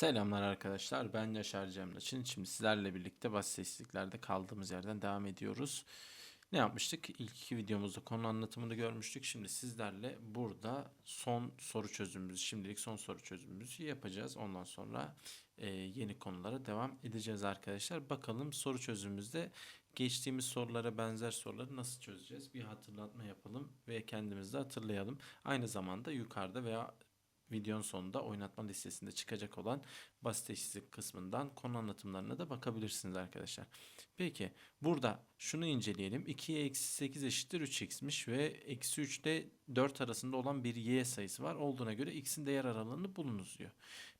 Selamlar arkadaşlar. Ben Yaşar Cemlaçın. Şimdi sizlerle birlikte basit eşitliklerde kaldığımız yerden devam ediyoruz. Ne yapmıştık? İlk iki videomuzda konu anlatımını görmüştük. Şimdi sizlerle burada son soru çözümümüzü, şimdilik son soru çözümümüzü yapacağız. Ondan sonra e, yeni konulara devam edeceğiz arkadaşlar. Bakalım soru çözümümüzde geçtiğimiz sorulara benzer soruları nasıl çözeceğiz? Bir hatırlatma yapalım ve kendimizi hatırlayalım. Aynı zamanda yukarıda veya videonun sonunda oynatma listesinde çıkacak olan basit eşitlik kısmından konu anlatımlarına da bakabilirsiniz arkadaşlar. Peki burada şunu inceleyelim. 2'ye eksi 8 eşittir 3x'miş ve eksi 3 ile 4 arasında olan bir y sayısı var. Olduğuna göre x'in değer aralığını bulunuz diyor.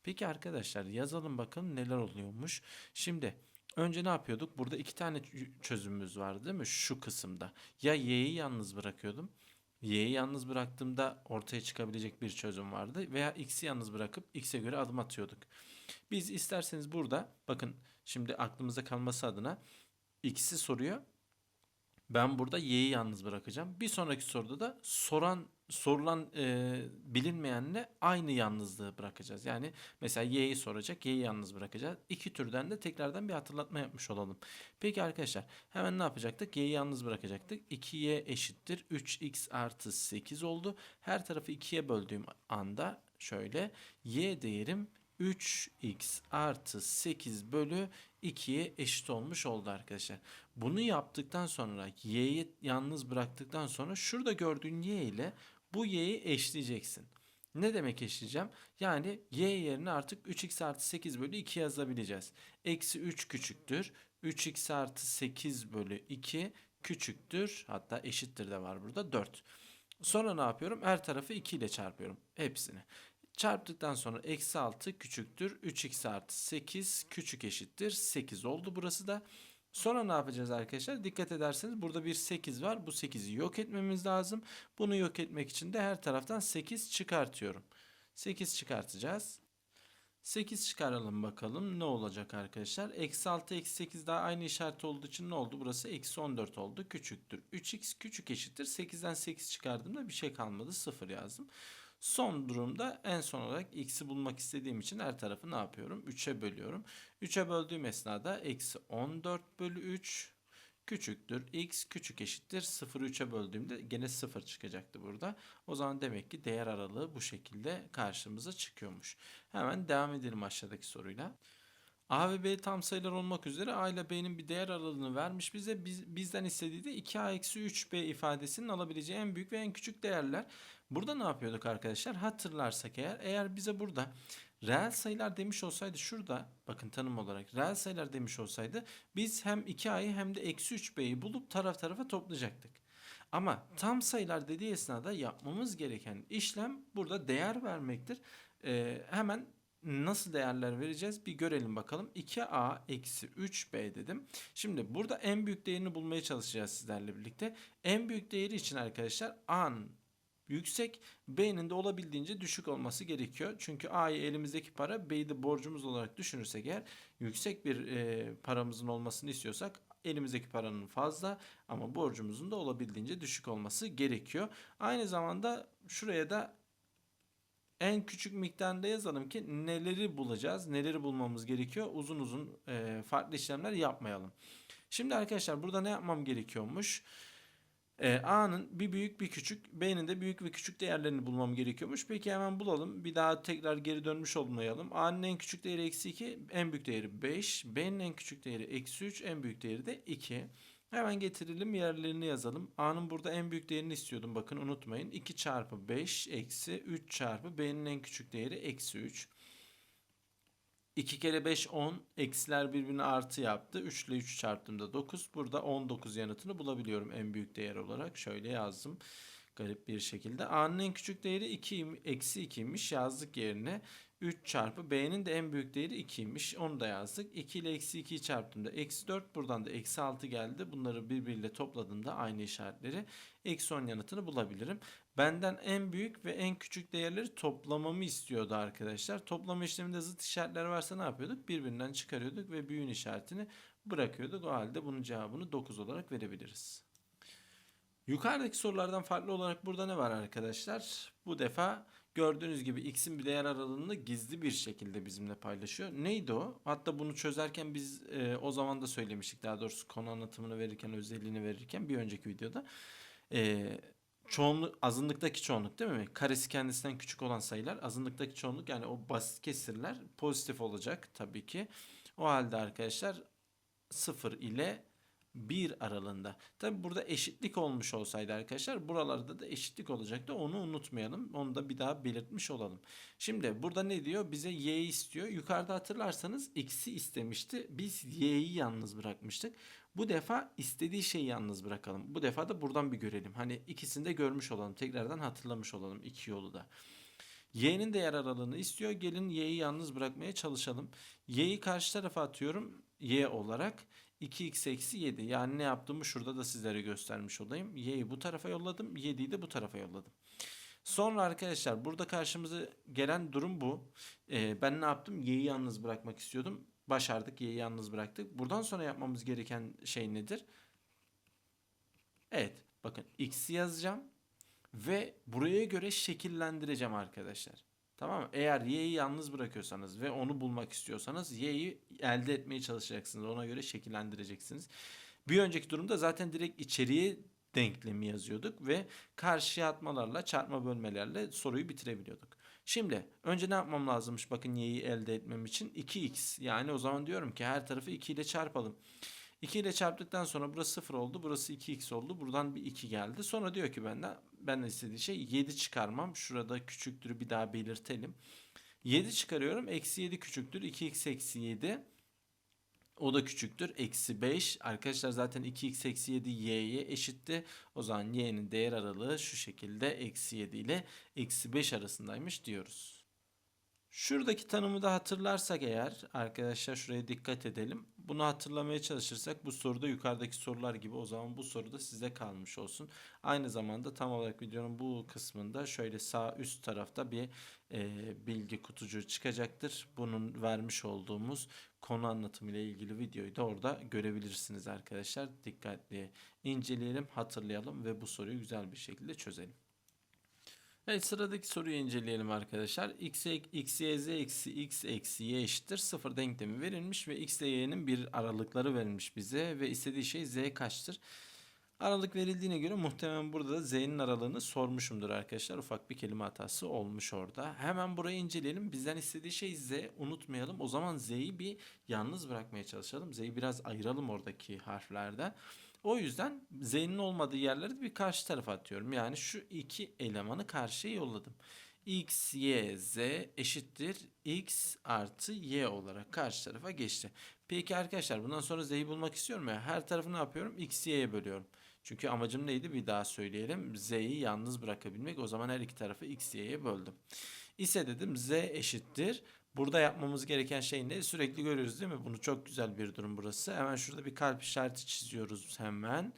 Peki arkadaşlar yazalım bakalım neler oluyormuş. Şimdi Önce ne yapıyorduk? Burada iki tane çözümümüz vardı değil mi? Şu kısımda. Ya y'yi yalnız bırakıyordum y'yi yalnız bıraktığımda ortaya çıkabilecek bir çözüm vardı. Veya x'i yalnız bırakıp x'e göre adım atıyorduk. Biz isterseniz burada bakın şimdi aklımıza kalması adına x'i soruyor. Ben burada y'yi yalnız bırakacağım. Bir sonraki soruda da soran sorulan e, bilinmeyenle aynı yalnızlığı bırakacağız. Yani mesela y'yi soracak, y'yi yalnız bırakacağız. İki türden de tekrardan bir hatırlatma yapmış olalım. Peki arkadaşlar hemen ne yapacaktık? y'yi yalnız bırakacaktık. 2y eşittir 3x artı 8 oldu. Her tarafı 2'ye böldüğüm anda şöyle y değerim 3x artı 8 bölü 2'ye eşit olmuş oldu arkadaşlar. Bunu yaptıktan sonra y'yi yalnız bıraktıktan sonra şurada gördüğün y ile bu y'yi eşleyeceksin. Ne demek eşleyeceğim? Yani y yerine artık 3x artı 8 bölü 2 yazabileceğiz. Eksi 3 küçüktür. 3x artı 8 bölü 2 küçüktür. Hatta eşittir de var burada 4. Sonra ne yapıyorum? Her tarafı 2 ile çarpıyorum. Hepsini. Çarptıktan sonra eksi 6 küçüktür. 3x artı 8 küçük eşittir. 8 oldu burası da. Sonra ne yapacağız arkadaşlar? Dikkat ederseniz burada bir 8 var. Bu 8'i yok etmemiz lazım. Bunu yok etmek için de her taraftan 8 çıkartıyorum. 8 çıkartacağız. 8 çıkaralım bakalım ne olacak arkadaşlar. Eksi 6 eksi 8 daha aynı işaret olduğu için ne oldu? Burası eksi 14 oldu. Küçüktür. 3x küçük eşittir. 8'den 8 çıkardığımda bir şey kalmadı. 0 yazdım. Son durumda en son olarak x'i bulmak istediğim için her tarafı ne yapıyorum? 3'e bölüyorum. 3'e böldüğüm esnada eksi 14 bölü 3 küçüktür. x küçük eşittir. 0'ı 3'e böldüğümde gene 0 çıkacaktı burada. O zaman demek ki değer aralığı bu şekilde karşımıza çıkıyormuş. Hemen devam edelim aşağıdaki soruyla. A ve B tam sayılar olmak üzere A ile B'nin bir değer aralığını vermiş bize. Biz, bizden istediği de 2A eksi 3B ifadesinin alabileceği en büyük ve en küçük değerler. Burada ne yapıyorduk arkadaşlar? Hatırlarsak eğer eğer bize burada reel sayılar demiş olsaydı şurada bakın tanım olarak reel sayılar demiş olsaydı biz hem 2A'yı hem de eksi 3B'yi bulup taraf tarafa toplayacaktık. Ama tam sayılar dediği esnada yapmamız gereken işlem burada değer vermektir. Ee, hemen nasıl değerler vereceğiz bir görelim bakalım. 2a eksi 3b dedim. Şimdi burada en büyük değerini bulmaya çalışacağız sizlerle birlikte. En büyük değeri için arkadaşlar a'nın yüksek B'nin de olabildiğince düşük olması gerekiyor. Çünkü A'yı elimizdeki para B'yi de borcumuz olarak düşünürsek eğer yüksek bir e, paramızın olmasını istiyorsak elimizdeki paranın fazla ama borcumuzun da olabildiğince düşük olması gerekiyor. Aynı zamanda şuraya da en küçük miktarında yazalım ki neleri bulacağız, neleri bulmamız gerekiyor. Uzun uzun e, farklı işlemler yapmayalım. Şimdi arkadaşlar burada ne yapmam gerekiyormuş? E, A'nın bir büyük bir küçük, B'nin de büyük ve küçük değerlerini bulmam gerekiyormuş. Peki hemen bulalım. Bir daha tekrar geri dönmüş olmayalım. A'nın en küçük değeri eksi 2, en büyük değeri 5. B'nin en küçük değeri eksi 3, en büyük değeri de 2. Hemen getirelim yerlerini yazalım. A'nın burada en büyük değerini istiyordum. Bakın unutmayın. 2 çarpı 5 eksi 3 çarpı B'nin en küçük değeri eksi 3. 2 kere 5 10. Eksiler birbirine artı yaptı. 3 ile 3 çarptığımda 9. Burada 19 yanıtını bulabiliyorum en büyük değer olarak. Şöyle yazdım garip bir şekilde. A'nın en küçük değeri 2 eksi 2'ymiş yazdık yerine. 3 çarpı B'nin de en büyük değeri 2'ymiş. Onu da yazdık. 2 ile eksi 2'yi çarptığımda eksi 4 buradan da eksi 6 geldi. Bunları birbiriyle topladığımda aynı işaretleri eksi 10 yanıtını bulabilirim. Benden en büyük ve en küçük değerleri toplamamı istiyordu arkadaşlar. Toplama işleminde zıt işaretler varsa ne yapıyorduk? Birbirinden çıkarıyorduk ve büyüğün işaretini bırakıyorduk. O halde bunun cevabını 9 olarak verebiliriz. Yukarıdaki sorulardan farklı olarak burada ne var arkadaşlar? Bu defa Gördüğünüz gibi x'in bir değer aralığını gizli bir şekilde bizimle paylaşıyor. Neydi o? Hatta bunu çözerken biz e, o zaman da söylemiştik. Daha doğrusu konu anlatımını verirken, özelliğini verirken bir önceki videoda. E, çoğunluk, azınlıktaki çoğunluk değil mi? Karesi kendisinden küçük olan sayılar azınlıktaki çoğunluk yani o basit kesirler pozitif olacak tabii ki. O halde arkadaşlar 0 ile 1 aralığında. Tabi burada eşitlik olmuş olsaydı arkadaşlar buralarda da eşitlik olacaktı. Onu unutmayalım. Onu da bir daha belirtmiş olalım. Şimdi burada ne diyor? Bize y'yi istiyor. Yukarıda hatırlarsanız x'i istemişti. Biz y'yi yalnız bırakmıştık. Bu defa istediği şeyi yalnız bırakalım. Bu defa da buradan bir görelim. Hani ikisini de görmüş olalım. Tekrardan hatırlamış olalım iki yolu da. Y'nin değer aralığını istiyor. Gelin y'yi yalnız bırakmaya çalışalım. Y'yi karşı tarafa atıyorum. Y olarak 2x eksi 7. Yani ne yaptığımı şurada da sizlere göstermiş olayım. Y'yi bu tarafa yolladım. 7'yi de bu tarafa yolladım. Sonra arkadaşlar burada karşımıza gelen durum bu. Ee, ben ne yaptım? Y'yi yalnız bırakmak istiyordum. Başardık. Y'yi yalnız bıraktık. Buradan sonra yapmamız gereken şey nedir? Evet. Bakın x'i yazacağım. Ve buraya göre şekillendireceğim arkadaşlar. Tamam mı? Eğer y'yi yalnız bırakıyorsanız ve onu bulmak istiyorsanız y'yi elde etmeye çalışacaksınız. Ona göre şekillendireceksiniz. Bir önceki durumda zaten direkt içeriye denklemi yazıyorduk ve karşıya atmalarla çarpma bölmelerle soruyu bitirebiliyorduk. Şimdi önce ne yapmam lazımmış bakın y'yi elde etmem için 2x yani o zaman diyorum ki her tarafı 2 ile çarpalım. 2 ile çarptıktan sonra burası 0 oldu. Burası 2x oldu. Buradan bir 2 geldi. Sonra diyor ki benden benden istediği şey 7 çıkarmam. Şurada küçüktürü bir daha belirtelim. 7 çıkarıyorum. Eksi 7 küçüktür. 2x eksi 7. O da küçüktür. Eksi 5. Arkadaşlar zaten 2x eksi 7 y'ye eşitti. O zaman y'nin değer aralığı şu şekilde eksi 7 ile eksi 5 arasındaymış diyoruz. Şuradaki tanımı da hatırlarsak eğer arkadaşlar şuraya dikkat edelim. Bunu hatırlamaya çalışırsak bu soruda yukarıdaki sorular gibi o zaman bu soruda size kalmış olsun. Aynı zamanda tam olarak videonun bu kısmında şöyle sağ üst tarafta bir e, bilgi kutucuğu çıkacaktır. Bunun vermiş olduğumuz konu anlatımı ile ilgili videoyu da orada görebilirsiniz arkadaşlar. Dikkatli inceleyelim, hatırlayalım ve bu soruyu güzel bir şekilde çözelim. Evet sıradaki soruyu inceleyelim arkadaşlar. x, x, y, z eksi x eksi y eşittir. Sıfır denklemi verilmiş ve x ile y'nin bir aralıkları verilmiş bize ve istediği şey z kaçtır? Aralık verildiğine göre muhtemelen burada da z'nin aralığını sormuşumdur arkadaşlar. Ufak bir kelime hatası olmuş orada. Hemen burayı inceleyelim. Bizden istediği şey z. Unutmayalım. O zaman z'yi bir yalnız bırakmaya çalışalım. Z'yi biraz ayıralım oradaki harflerden. O yüzden z'nin olmadığı yerleri bir karşı tarafa atıyorum. Yani şu iki elemanı karşıya yolladım. x, y, z eşittir x artı y olarak karşı tarafa geçti. Peki arkadaşlar bundan sonra z'yi bulmak istiyorum ya. Her tarafı ne yapıyorum? x, y'ye bölüyorum. Çünkü amacım neydi? Bir daha söyleyelim. z'yi yalnız bırakabilmek. O zaman her iki tarafı x, y'ye böldüm. İse dedim z eşittir. Burada yapmamız gereken şey ne? Sürekli görüyoruz değil mi? Bunu çok güzel bir durum burası. Hemen şurada bir kalp işareti çiziyoruz hemen.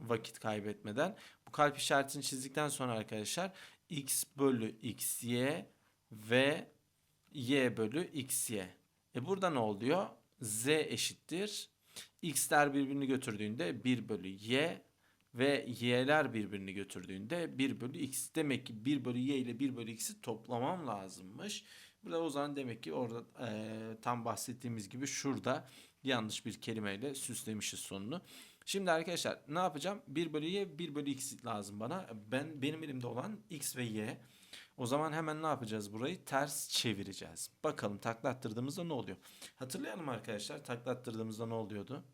Vakit kaybetmeden. Bu kalp işaretini çizdikten sonra arkadaşlar x bölü xy ve y bölü xy. E burada ne oluyor? z eşittir. x'ler birbirini götürdüğünde 1 bölü y ve y'ler birbirini götürdüğünde 1 bölü x. Demek ki 1 bölü y ile 1 bölü x'i toplamam lazımmış. Burada o zaman demek ki orada e, tam bahsettiğimiz gibi şurada yanlış bir kelimeyle süslemişiz sonunu. Şimdi arkadaşlar ne yapacağım? 1 bölü y 1 bölü x lazım bana. Ben Benim elimde olan x ve y. O zaman hemen ne yapacağız burayı? Ters çevireceğiz. Bakalım taklattırdığımızda ne oluyor? Hatırlayalım arkadaşlar taklattırdığımızda ne oluyordu?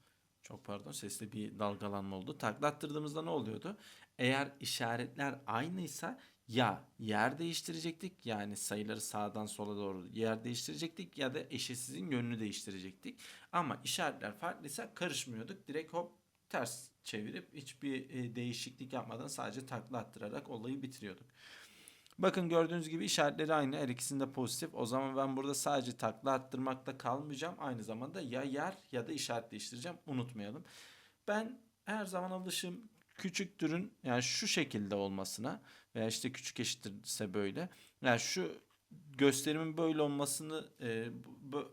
Çok pardon sesli bir dalgalanma oldu. Taklattırdığımızda ne oluyordu? Eğer işaretler aynıysa ya yer değiştirecektik yani sayıları sağdan sola doğru yer değiştirecektik ya da eşitsizin yönünü değiştirecektik. Ama işaretler farklıysa karışmıyorduk. Direkt hop ters çevirip hiçbir e, değişiklik yapmadan sadece takla attırarak olayı bitiriyorduk. Bakın gördüğünüz gibi işaretleri aynı. Her ikisinde pozitif. O zaman ben burada sadece takla attırmakta kalmayacağım. Aynı zamanda ya yer ya da işaret değiştireceğim. Unutmayalım. Ben her zaman alışım küçüktürün yani şu şekilde olmasına veya işte küçük eşittirse böyle. Yani şu gösterimin böyle olmasını e, bu,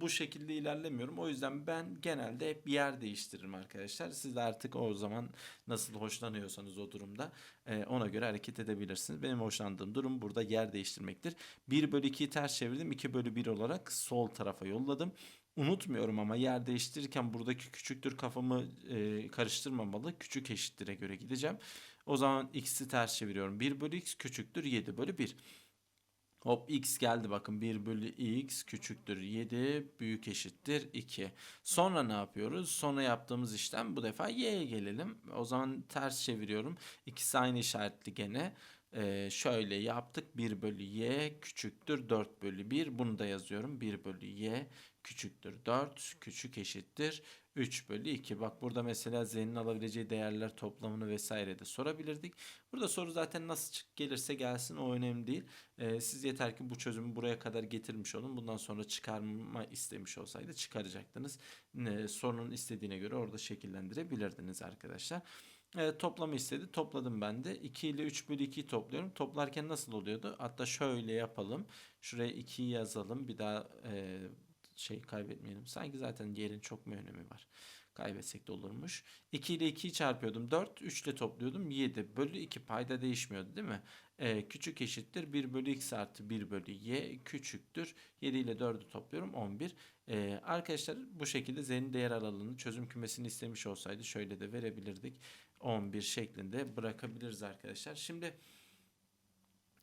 bu şekilde ilerlemiyorum. O yüzden ben genelde hep yer değiştiririm arkadaşlar. Siz de artık o zaman nasıl hoşlanıyorsanız o durumda e, ona göre hareket edebilirsiniz. Benim hoşlandığım durum burada yer değiştirmektir. 1 bölü 2'yi ters çevirdim. 2 bölü 1 olarak sol tarafa yolladım. Unutmuyorum ama yer değiştirirken buradaki küçüktür kafamı e, karıştırmamalı. Küçük eşittire göre gideceğim. O zaman x'i ters çeviriyorum. 1 bölü x küçüktür 7 bölü 1. Hop x geldi bakın 1 bölü x küçüktür 7 büyük eşittir 2. Sonra ne yapıyoruz? Sonra yaptığımız işlem bu defa y'ye gelelim. O zaman ters çeviriyorum. İkisi aynı işaretli gene. Ee, şöyle yaptık. 1 bölü y küçüktür 4 bölü 1 bunu da yazıyorum. 1 bölü y küçüktür 4 küçük eşittir 3 bölü 2 bak burada mesela z'nin alabileceği değerler toplamını vesaire de sorabilirdik. Burada soru zaten nasıl çık gelirse gelsin o önemli değil. Ee, siz yeter ki bu çözümü buraya kadar getirmiş olun. Bundan sonra çıkarma istemiş olsaydı çıkaracaktınız. Ee, sorunun istediğine göre orada şekillendirebilirdiniz arkadaşlar e, toplamı istedi. Topladım ben de. 2 ile 3 bölü 2'yi topluyorum. Toplarken nasıl oluyordu? Hatta şöyle yapalım. Şuraya 2'yi yazalım. Bir daha e, şey kaybetmeyelim. Sanki zaten yerin çok mu önemi var? Kaybetsek de olurmuş. 2 ile 2'yi çarpıyordum. 4. 3 ile topluyordum. 7 bölü 2 payda değişmiyordu değil mi? E, küçük eşittir 1 bölü x artı 1 bölü y küçüktür. 7 ile 4'ü topluyorum 11. E, arkadaşlar bu şekilde z'nin değer aralığını çözüm kümesini istemiş olsaydı şöyle de verebilirdik. 11 şeklinde bırakabiliriz arkadaşlar. Şimdi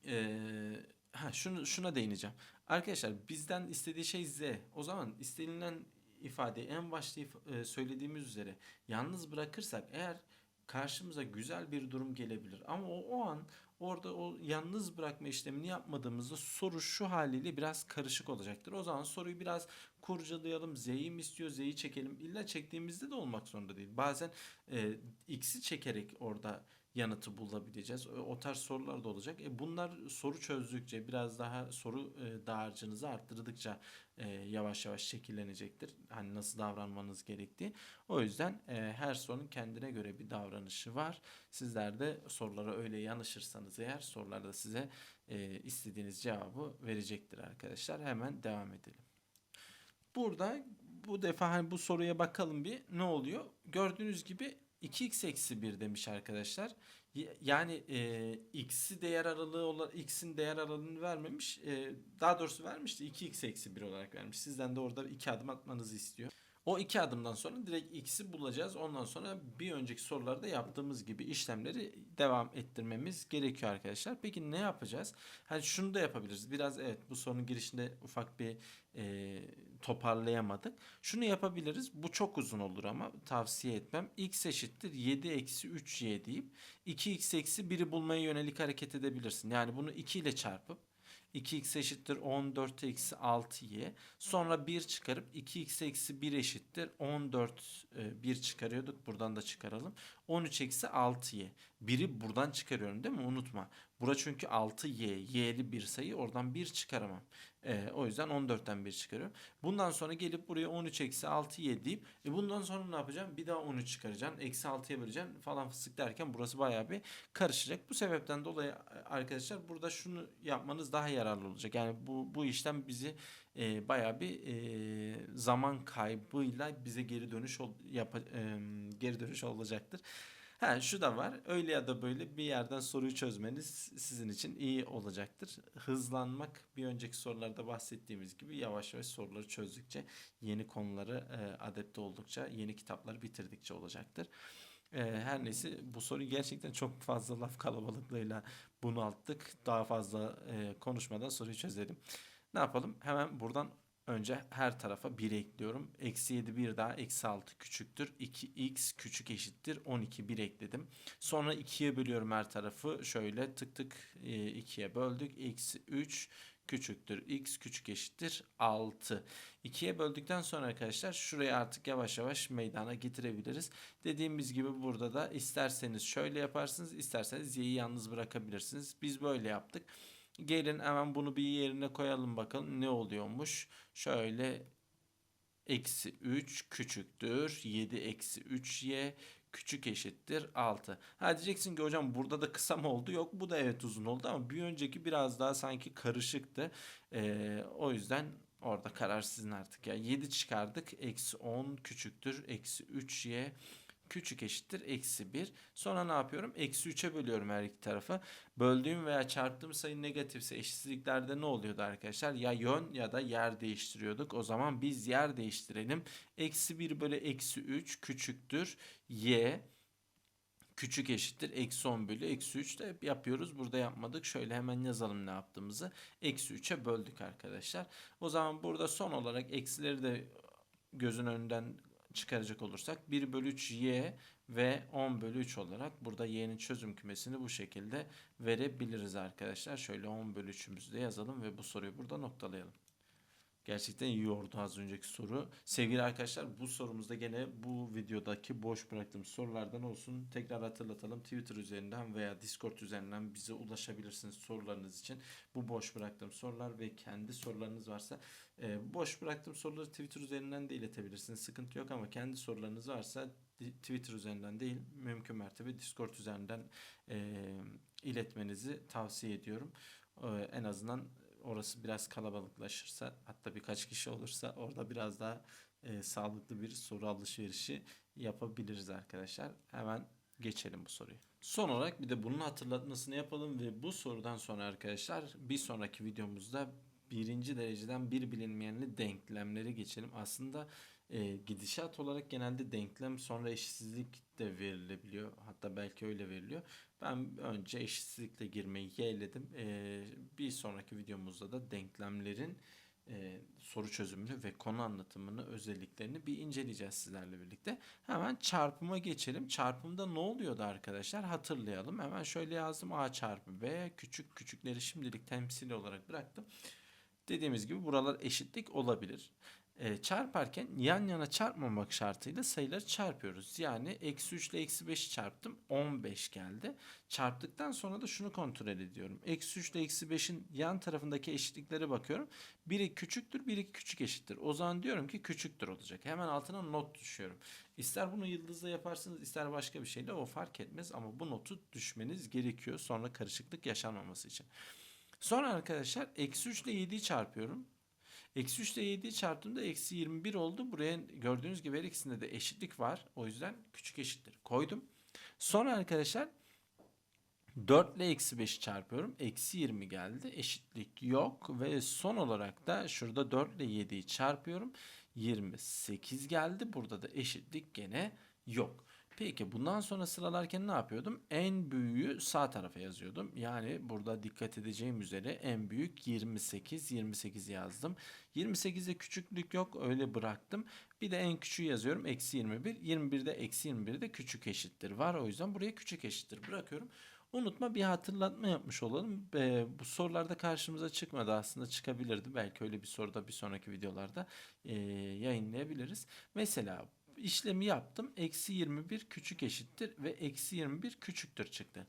eee, ha şunu şuna değineceğim. Arkadaşlar bizden istediği şey z. O zaman istenilen ifadeyi en başta e, söylediğimiz üzere yalnız bırakırsak eğer karşımıza güzel bir durum gelebilir. Ama o, o an orada o yalnız bırakma işlemini yapmadığımızda soru şu haliyle biraz karışık olacaktır. O zaman soruyu biraz kurcalayalım. Z'yi mi istiyor? Z'yi çekelim. İlla çektiğimizde de olmak zorunda değil. Bazen e, x'i çekerek orada yanıtı bulabileceğiz. O, tarz sorular da olacak. E, bunlar soru çözdükçe biraz daha soru e, dağarcığınızı arttırdıkça e, yavaş yavaş şekillenecektir. Hani nasıl davranmanız gerektiği. O yüzden e, her sorunun kendine göre bir davranışı var. Sizler de sorulara öyle yanışırsanız eğer sorular da size e, istediğiniz cevabı verecektir arkadaşlar. Hemen devam edelim. Burada bu defa hani bu soruya bakalım bir ne oluyor? Gördüğünüz gibi 2x eksi 1 demiş arkadaşlar. Yani e, x'i değer aralığı olarak x'in değer aralığını vermemiş. E, daha doğrusu vermişti 2x eksi 1 olarak vermiş. Sizden de orada iki adım atmanızı istiyor. O iki adımdan sonra direkt x'i bulacağız. Ondan sonra bir önceki sorularda yaptığımız gibi işlemleri devam ettirmemiz gerekiyor arkadaşlar. Peki ne yapacağız? Hani şunu da yapabiliriz. Biraz evet bu sorunun girişinde ufak bir e, toparlayamadık. Şunu yapabiliriz. Bu çok uzun olur ama tavsiye etmem. x eşittir 7 eksi 3y deyip 2x eksi 1'i bulmaya yönelik hareket edebilirsin. Yani bunu 2 ile çarpıp 2x eşittir 14 eksi 6y. Sonra 1 çıkarıp 2x eksi 1 eşittir 14 e, 1 çıkarıyorduk. Buradan da çıkaralım. 13 eksi 6y. 1'i buradan çıkarıyorum değil mi? Unutma. Bura çünkü 6y. y'li bir sayı. Oradan 1 çıkaramam. E, o yüzden 14'ten 1 çıkarıyorum. Bundan sonra gelip buraya 13 eksi 6y deyip e, bundan sonra ne yapacağım? Bir daha 13 çıkaracaksın. Eksi 6'ya böleceksin falan fıstık derken burası bayağı bir karışacak. Bu sebepten dolayı e, arkadaşlar burada şunu yapmanız daha yararlı olacak. Yani bu, bu işlem bizi e, bayağı bir e, zaman kaybıyla bize geri dönüş ol, yapa, e, geri dönüş olacaktır. Ha şu da var. Öyle ya da böyle bir yerden soruyu çözmeniz sizin için iyi olacaktır. Hızlanmak bir önceki sorularda bahsettiğimiz gibi yavaş yavaş soruları çözdükçe, yeni konuları e, adapte oldukça, yeni kitapları bitirdikçe olacaktır. E, her neyse bu soruyu gerçekten çok fazla laf kalabalıklığıyla bunalttık. Daha fazla e, konuşmadan soruyu çözelim. Ne yapalım? Hemen buradan önce her tarafa 1 ekliyorum. Eksi 7 bir daha eksi 6 küçüktür. 2x küçük eşittir. 12 1 ekledim. Sonra 2'ye bölüyorum her tarafı. Şöyle tık tık 2'ye böldük. Eksi 3 küçüktür. x küçük eşittir 6. 2'ye böldükten sonra arkadaşlar şurayı artık yavaş yavaş meydana getirebiliriz. Dediğimiz gibi burada da isterseniz şöyle yaparsınız. isterseniz y'yi yalnız bırakabilirsiniz. Biz böyle yaptık. Gelin hemen bunu bir yerine koyalım bakalım ne oluyormuş. Şöyle eksi 3 küçüktür 7 eksi 3y küçük eşittir 6. Ha diyeceksin ki hocam burada da kısa mı oldu? Yok bu da evet uzun oldu ama bir önceki biraz daha sanki karışıktı. Ee, o yüzden orada karar sizin artık ya. 7 çıkardık. Eksi 10 küçüktür. Eksi 3y küçük eşittir eksi 1. Sonra ne yapıyorum? Eksi 3'e bölüyorum her iki tarafı. Böldüğüm veya çarptığım sayı negatifse eşitsizliklerde ne oluyordu arkadaşlar? Ya yön ya da yer değiştiriyorduk. O zaman biz yer değiştirelim. Eksi 1 bölü eksi 3 küçüktür y küçük eşittir eksi 10 bölü eksi 3 de yapıyoruz. Burada yapmadık. Şöyle hemen yazalım ne yaptığımızı. Eksi 3'e böldük arkadaşlar. O zaman burada son olarak eksileri de gözün önünden çıkaracak olursak 1 bölü 3 y ve 10 bölü 3 olarak burada y'nin çözüm kümesini bu şekilde verebiliriz arkadaşlar. Şöyle 10 bölü 3'ümüzü de yazalım ve bu soruyu burada noktalayalım. Gerçekten iyi az önceki soru. Sevgili arkadaşlar bu sorumuzda gene bu videodaki boş bıraktığım sorulardan olsun. Tekrar hatırlatalım. Twitter üzerinden veya Discord üzerinden bize ulaşabilirsiniz sorularınız için. Bu boş bıraktığım sorular ve kendi sorularınız varsa e, boş bıraktığım soruları Twitter üzerinden de iletebilirsiniz. Sıkıntı yok ama kendi sorularınız varsa Twitter üzerinden değil mümkün mertebe Discord üzerinden e, iletmenizi tavsiye ediyorum. E, en azından orası biraz kalabalıklaşırsa hatta birkaç kişi olursa orada biraz daha e, sağlıklı bir soru alışverişi yapabiliriz arkadaşlar. Hemen geçelim bu soruyu. Son olarak bir de bunun hatırlatmasını yapalım ve bu sorudan sonra arkadaşlar bir sonraki videomuzda birinci dereceden bir bilinmeyenli denklemleri geçelim. Aslında e, gidişat olarak genelde denklem sonra eşitsizlik de verilebiliyor. Hatta belki öyle veriliyor. Ben önce eşitsizlikle girmeyi yeğledim. E, bir sonraki videomuzda da denklemlerin e, soru çözümünü ve konu anlatımını özelliklerini bir inceleyeceğiz sizlerle birlikte. Hemen çarpıma geçelim. Çarpımda ne oluyordu arkadaşlar? Hatırlayalım. Hemen şöyle yazdım. A çarpı B küçük küçükleri şimdilik temsili olarak bıraktım. Dediğimiz gibi buralar eşitlik olabilir e, çarparken yan yana çarpmamak şartıyla sayıları çarpıyoruz. Yani eksi 3 ile eksi 5'i çarptım 15 geldi. Çarptıktan sonra da şunu kontrol ediyorum. Eksi 3 ile eksi 5'in yan tarafındaki eşitliklere bakıyorum. Biri küçüktür biri küçük eşittir. O zaman diyorum ki küçüktür olacak. Hemen altına not düşüyorum. İster bunu yıldızla yaparsınız ister başka bir şeyle o fark etmez. Ama bu notu düşmeniz gerekiyor sonra karışıklık yaşanmaması için. Sonra arkadaşlar eksi 3 ile 7'yi çarpıyorum. Eksi 3 ile 7'yi çarptığımda eksi 21 oldu. Buraya gördüğünüz gibi her ikisinde de eşitlik var. O yüzden küçük eşittir. Koydum. Sonra arkadaşlar 4 ile eksi 5'i çarpıyorum. Eksi 20 geldi. Eşitlik yok. Ve son olarak da şurada 4 ile 7'yi çarpıyorum. 28 geldi. Burada da eşitlik gene yok. Peki bundan sonra sıralarken ne yapıyordum? En büyüğü sağ tarafa yazıyordum. Yani burada dikkat edeceğim üzere en büyük 28. 28 yazdım. 28'de küçüklük yok öyle bıraktım. Bir de en küçüğü yazıyorum. Eksi 21. 21'de eksi 21'de küçük eşittir var. O yüzden buraya küçük eşittir bırakıyorum. Unutma bir hatırlatma yapmış olalım. Ee, bu sorularda karşımıza çıkmadı aslında çıkabilirdi. Belki öyle bir soruda bir sonraki videolarda e, yayınlayabiliriz. Mesela işlemi yaptım. Eksi 21 küçük eşittir ve eksi 21 küçüktür çıktı.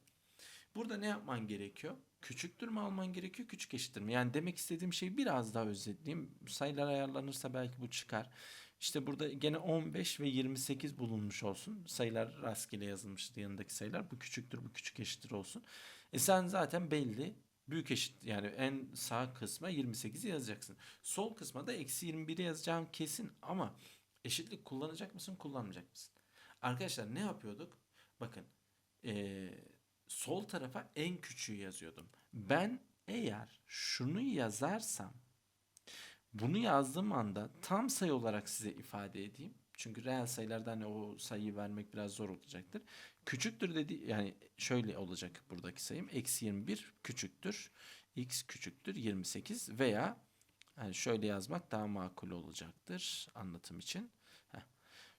Burada ne yapman gerekiyor? Küçüktür mü alman gerekiyor, küçük eşittir mi? Yani demek istediğim şeyi biraz daha özetleyeyim. Sayılar ayarlanırsa belki bu çıkar. İşte burada gene 15 ve 28 bulunmuş olsun. Sayılar rastgele yazılmıştı yanındaki sayılar. Bu küçüktür, bu küçük eşittir olsun. E sen zaten belli büyük eşit yani en sağ kısma 28'i yazacaksın. Sol kısma da eksi 21'i yazacağım kesin ama Eşitlik kullanacak mısın, kullanmayacak mısın? Arkadaşlar ne yapıyorduk? Bakın ee, sol tarafa en küçüğü yazıyordum. Ben eğer şunu yazarsam bunu yazdığım anda tam sayı olarak size ifade edeyim. Çünkü reel sayılardan hani o sayıyı vermek biraz zor olacaktır. Küçüktür dedi yani şöyle olacak buradaki sayım. Eksi 21 küçüktür. X küçüktür 28 veya yani şöyle yazmak daha makul olacaktır anlatım için. Heh.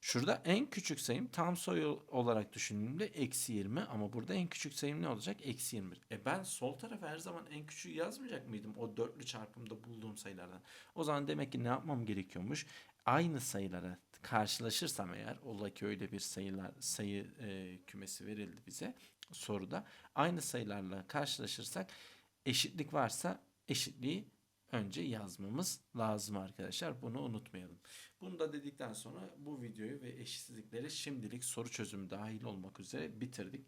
Şurada en küçük sayım tam sayı olarak düşündüğümde eksi 20 ama burada en küçük sayım ne olacak? Eksi 21. E ben sol tarafa her zaman en küçüğü yazmayacak mıydım o dörtlü çarpımda bulduğum sayılardan? O zaman demek ki ne yapmam gerekiyormuş? Aynı sayılara karşılaşırsam eğer ola ki öyle bir sayılar sayı e, kümesi verildi bize soruda aynı sayılarla karşılaşırsak eşitlik varsa eşitliği önce yazmamız lazım arkadaşlar. Bunu unutmayalım. Bunu da dedikten sonra bu videoyu ve eşitsizlikleri şimdilik soru çözümü dahil olmak üzere bitirdik.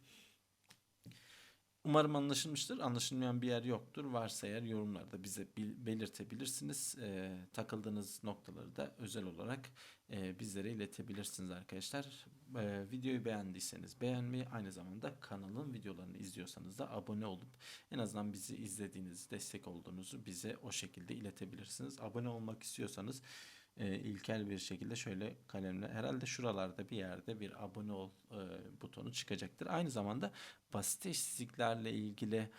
Umarım anlaşılmıştır. Anlaşılmayan bir yer yoktur. Varsa eğer yorumlarda bize bil- belirtebilirsiniz. Ee, takıldığınız noktaları da özel olarak e, bizlere iletebilirsiniz arkadaşlar. Ee, videoyu beğendiyseniz beğenmeyi, aynı zamanda kanalın videolarını izliyorsanız da abone olup en azından bizi izlediğiniz, destek olduğunuzu bize o şekilde iletebilirsiniz. Abone olmak istiyorsanız e, ilkel bir şekilde şöyle kalemle herhalde şuralarda bir yerde bir abone ol e, butonu çıkacaktır. Aynı zamanda basit eşsizliklerle ilgili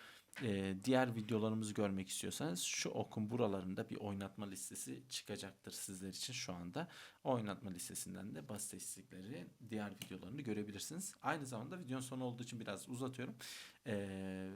e, diğer videolarımızı görmek istiyorsanız şu okun buralarında bir oynatma listesi çıkacaktır sizler için şu anda. O oynatma listesinden de basit eşsizlikleri diğer videolarını görebilirsiniz. Aynı zamanda videonun sonu olduğu için biraz uzatıyorum. Eee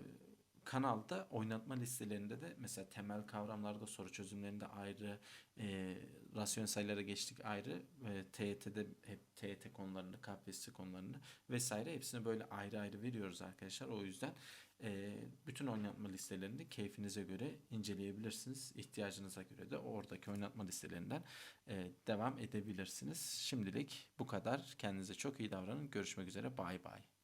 kanalda oynatma listelerinde de mesela temel kavramlarda soru çözümlerinde ayrı, e, rasyonel sayılara geçtik ayrı, e, TYT'de hep TYT konularını, KPSS konularını vesaire hepsini böyle ayrı ayrı veriyoruz arkadaşlar. O yüzden e, bütün oynatma listelerini keyfinize göre inceleyebilirsiniz. İhtiyacınıza göre de oradaki oynatma listelerinden e, devam edebilirsiniz. Şimdilik bu kadar. Kendinize çok iyi davranın. Görüşmek üzere. Bay bay.